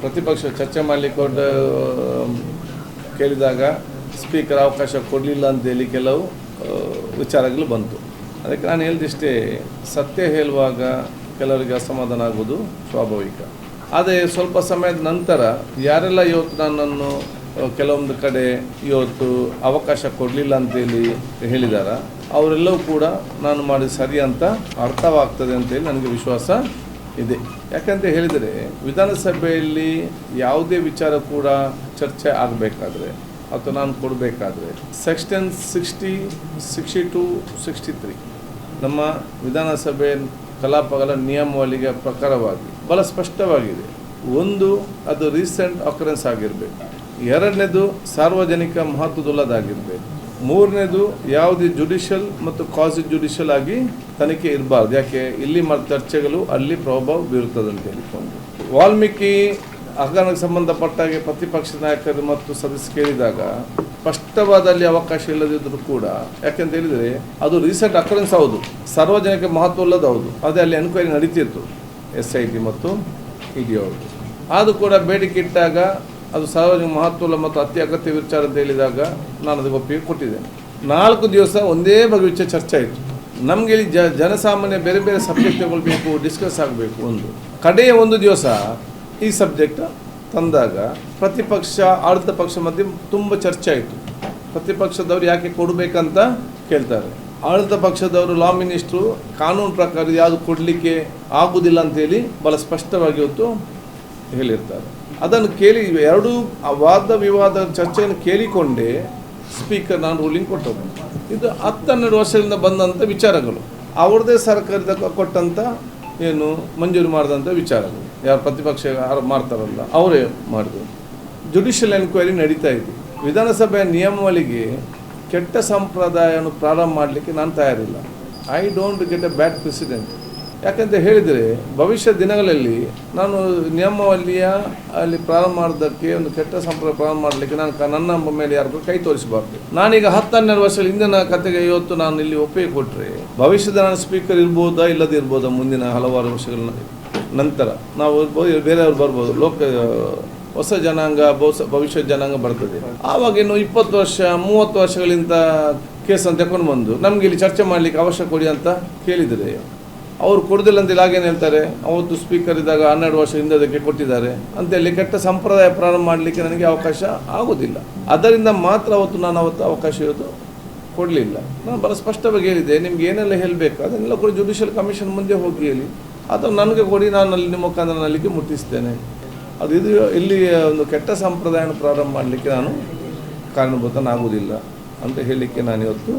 ಪ್ರತಿಪಕ್ಷ ಚರ್ಚೆ ಮಾಡಲಿಕ್ಕೆ ಹೊರಟ ಕೇಳಿದಾಗ ಸ್ಪೀಕರ್ ಅವಕಾಶ ಕೊಡಲಿಲ್ಲ ಅಂತೇಳಿ ಕೆಲವು ವಿಚಾರಗಳು ಬಂತು. ಅದಕ್ಕೆ ನಾನು ಹೇಳಿದಿಷ್ಟೇ, ಸತ್ಯ ಹೇಳುವಾಗ ಕೆಲವರಿಗೆ ಅಸಮಾಧಾನ ಆಗೋದು ಸ್ವಾಭಾವಿಕ. ಆದರೆ ಸ್ವಲ್ಪ ಸಮಯದ ನಂತರ ಯಾರೆಲ್ಲ ಇವತ್ತು ನನ್ನನ್ನು ಕೆಲವೊಂದು ಕಡೆ ಇವತ್ತು ಅವಕಾಶ ಕೊಡಲಿಲ್ಲ ಅಂತೇಳಿ ಹೇಳಿದಾರ, ಅವರೆಲ್ಲವೂ ಕೂಡ ನಾನು ಮಾಡಿದ ಸರಿ ಅಂತ ಅರ್ಥವಾಗ್ತದೆ ಅಂತೇಳಿ ನನಗೆ ವಿಶ್ವಾಸ ಇದೆ. ಯಾಕಂತ ಹೇಳಿದರೆ, ವಿಧಾನಸಭೆಯಲ್ಲಿ ಯಾವುದೇ ವಿಚಾರ ಕೂಡ ಚರ್ಚೆ ಆಗಬೇಕಾದ್ರೆ ಅಥವಾ ನಾನು ಕೊಡಬೇಕಾದ್ರೆ section sixty sixty two sixty three ನಮ್ಮ ವಿಧಾನಸಭೆ ಕಲಾಪಗಳ ನಿಯಮಾವಳಿಗೆ ಪ್ರಕಾರವಾಗಿ ಬಹಳ ಸ್ಪಷ್ಟವಾಗಿದೆ. ಒಂದು, ಅದು ರೀಸೆಂಟ್ ಅಕರೆನ್ಸ್ ಆಗಿರಬೇಕು. ಎರಡನೇದು ಸಾರ್ವಜನಿಕ ಮಹತ್ವದುಳ್ಳದಾಗಿರಬೇಕು. ಮೂರನೇದು ಯಾವುದೇ ಜುಡಿಷಿಯಲ್ ಮತ್ತು ಕಾಸಿ ಜುಡಿಷಿಯಲ್ ಆಗಿ ತನಿಖೆ ಇರಬಾರ್ದು. ಯಾಕೆ? ಇಲ್ಲಿ ಚರ್ಚೆಗಳು, ಅಲ್ಲಿ ಪ್ರಭಾವ ಬೀರುತ್ತದೆ ಅಂತ ಹೇಳಿಕೊಂಡು ವಾಲ್ಮೀಕಿ ಹಗರಣಕ್ಕೆ ಸಂಬಂಧಪಟ್ಟಾಗೆ ಪ್ರತಿಪಕ್ಷ ನಾಯಕರು ಮತ್ತು ಸದಸ್ಯ ಕೇಳಿದಾಗ ಸ್ಪಷ್ಟವಾದ ಅಲ್ಲಿ ಅವಕಾಶ ಇಲ್ಲದಿದ್ದರೂ ಕೂಡ ಯಾಕೆಂತ ಹೇಳಿದರೆ ಅದು ರೀಸೆಂಟ್ ಅಕರೆನ್ಸ್ ಹೌದು. ಸಾರ್ವಜನಿಕ ಮಹತ್ವ ಉಳ್ಳದು ಹೌದು. ಅದೇ ಅಲ್ಲಿ ಎನ್ಕ್ವೈರಿ ನಡೀತಿತ್ತು, ಎಸ್ ಐ ಟಿ ಮತ್ತು ಇ ಡಿ ಅವರು ಅದು ಕೂಡ ಬೇಡಿಕೆ ಇಟ್ಟಾಗ ಅದು ಸಾರ್ವಜನಿಕ ಮಹತ್ವ ಮತ್ತು ಅತಿ ಅಗತ್ಯ ವಿಚಾರ ಅಂತ ಹೇಳಿದಾಗ ನಾನು ಅದಕ್ಕೆ ಒಪ್ಪಿಗೆ ಕೊಟ್ಟಿದ್ದೇನೆ ನಾಲ್ಕು ದಿವಸ ಒಂದೇ ಬಗೆ ವಿಚಾರ ಚರ್ಚೆ ಆಯಿತು. ನಮಗೆ ಇಲ್ಲಿ ಜ, ಜನಸಾಮಾನ್ಯ ಬೇರೆ ಬೇರೆ ಸಬ್ಜೆಕ್ಟ್ ತಗೊಳ್ಬೇಕು ಡಿಸ್ಕಸ್ ಆಗಬೇಕು ಒಂದು. ಕಡೆಯ ಒಂದು ದಿವಸ ಈ ಸಬ್ಜೆಕ್ಟ್ ತಂದಾಗ ಪ್ರತಿಪಕ್ಷ, ಆಡಳಿತ ಪಕ್ಷ ಮಧ್ಯೆ ತುಂಬ ಚರ್ಚೆ ಆಯಿತು. ಪ್ರತಿಪಕ್ಷದವ್ರು ಯಾಕೆ ಕೊಡಬೇಕಂತ ಕೇಳ್ತಾರೆ. ಆಡಳಿತ ಪಕ್ಷದವರು ಲಾ ಮಿನಿಸ್ಟ್ರು ಕಾನೂನು ಪ್ರಕಾರ ಯಾವುದು ಕೊಡಲಿಕ್ಕೆ ಆಗುವುದಿಲ್ಲ ಅಂತೇಳಿ ಭಾಳ ಸ್ಪಷ್ಟವಾಗಿ ಇವತ್ತು ಹೇಳಿರ್ತಾರೆ. ಅದನ್ನು ಕೇಳಿ ಎರಡೂ ವಾದ ವಿವಾದ ಚರ್ಚೆಯನ್ನು ಕೇಳಿಕೊಂಡೇ ಸ್ಪೀಕರ್ ನಾನು ರೂಲಿಂಗ್ ಕೊಟ್ಟವರು ಇದು ಹತ್ತೆರಡು ವರ್ಷದಿಂದ ಬಂದಂಥ ವಿಚಾರಗಳು. ಅವ್ರದ್ದೇ ಸರ್ಕಾರದ ಕೊಟ್ಟಂಥ ಏನು ಮಂಜೂರು ಮಾಡಿದಂಥ ವಿಚಾರಗಳು. ಯಾರು ಪ್ರತಿಪಕ್ಷ ಯಾರು ಮಾಡ್ತಾರಲ್ಲ, ಅವರೇ ಮಾಡಿದ್ರು. ಜುಡಿಷಿಯಲ್ ಎನ್ಕ್ವೈರಿ ನಡೀತಾ ಇದೆ. ವಿಧಾನಸಭೆಯ ನಿಯಮಾವಳಿಗೆ ಕೆಟ್ಟ ಸಂಪ್ರದಾಯವನ್ನು ಪ್ರಾರಂಭ ಮಾಡಲಿಕ್ಕೆ ನಾನು ತಯಾರಿಲ್ಲ. I don't get a bad president ಯಾಕಂತ ಹೇಳಿದರೆ ಭವಿಷ್ಯ ದಿನಗಳಲ್ಲಿ ನಾನು ನಿಯಮವಲ್ಲಿಯ ಅಲ್ಲಿ ಪ್ರಾರಂಭ ಮಾಡೋದಕ್ಕೆ ಒಂದು ಕೆಟ್ಟ ಸಂಪ್ರದಾಯ ಪ್ರಾರಂಭ ಮಾಡಲಿಕ್ಕೆ ನಾನು ನನ್ನ ಮೇಲೆ ಯಾರಿಗೂ ಕೈ ತೋರಿಸಬಾರ್ದು. ನಾನೀಗ ಹತ್ತೆರಡು ವರ್ಷಗಳ ಹಿಂದಿನ ಕತೆಗೆ ಇವತ್ತು ನಾನು ಇಲ್ಲಿ ಒಪ್ಪಿಗೆ ಕೊಟ್ಟರೆ ಭವಿಷ್ಯದ ನಾನು ಸ್ಪೀಕರ್ ಇರ್ಬೋದಾ ಇಲ್ಲದೇ ಇರ್ಬೋದಾ ಮುಂದಿನ ಹಲವಾರು ವರ್ಷಗಳ ನಂತರ ನಾವು ಇರ್ಬೋದು ಬೇರೆಯವ್ರು ಬರ್ಬೋದು, ಲೋಕ, ಹೊಸ ಜನಾಂಗ ಬಹುಸ ಭವಿಷ್ಯ ಜನಾಂಗ ಬರ್ತದೆ. ಆವಾಗ ಇನ್ನು ಇಪ್ಪತ್ತು ವರ್ಷ, ಮೂವತ್ತು ವರ್ಷಗಳಿಂದ ಕೇಸನ್ನು ತಗೊಂಡು ಬಂದು ನಮಗೆ ಇಲ್ಲಿ ಚರ್ಚೆ ಮಾಡಲಿಕ್ಕೆ ಅವಶ್ಯ ಕೊಡಿ ಅಂತ ಕೇಳಿದರೆ ಅವ್ರು ಕೊಡೋದಿಲ್ಲ ಅಂತ ಇಲ್ಲಾಗೇನು ಹೇಳ್ತಾರೆ. ಅವತ್ತು ಸ್ಪೀಕರ್ ಇದ್ದಾಗ ಹನ್ನೆರಡು ವರ್ಷ ಹಿಂದೆ ಅದಕ್ಕೆ ಕೊಟ್ಟಿದ್ದಾರೆ. ಅಂತೇಳಿ ಕೆಟ್ಟ ಸಂಪ್ರದಾಯ ಪ್ರಾರಂಭ ಮಾಡಲಿಕ್ಕೆ ನನಗೆ ಅವಕಾಶ ಆಗೋದಿಲ್ಲ. ಅದರಿಂದ ಮಾತ್ರ ಅವತ್ತು ನಾನು ಅವತ್ತು ಅವಕಾಶ ಇರೋದು ಕೊಡಲಿಲ್ಲ. ನಾನು ಬಹಳ ಸ್ಪಷ್ಟವಾಗಿ ಹೇಳಿದೆ ನಿಮ್ಗೆ ಏನೆಲ್ಲ ಹೇಳಬೇಕು? ಅದನ್ನೆಲ್ಲ ಕೂಡ ಜುಡಿಷಿಯಲ್ ಕಮಿಷನ್ ಮುಂದೆ ಹೋಗಿ ಹೇಳಿ. ಅಥವಾ ನನಗೆ ಕೊಡಿ, ನಾನು ಅಲ್ಲಿ ನಿಮ್ಮ ಮುಖಾಂತರ ಮುಟ್ಟಿಸ್ತೇನೆ. ಅದು ಇದು ಇಲ್ಲಿ ಒಂದು ಕೆಟ್ಟ ಸಂಪ್ರದಾಯನ ಪ್ರಾರಂಭ ಮಾಡಲಿಕ್ಕೆ ನಾನು ಕಾರಣಭೂತನಾಗುವುದಿಲ್ಲ ಅಂತ ಹೇಳಲಿಕ್ಕೆ ನಾನು ಇವತ್ತು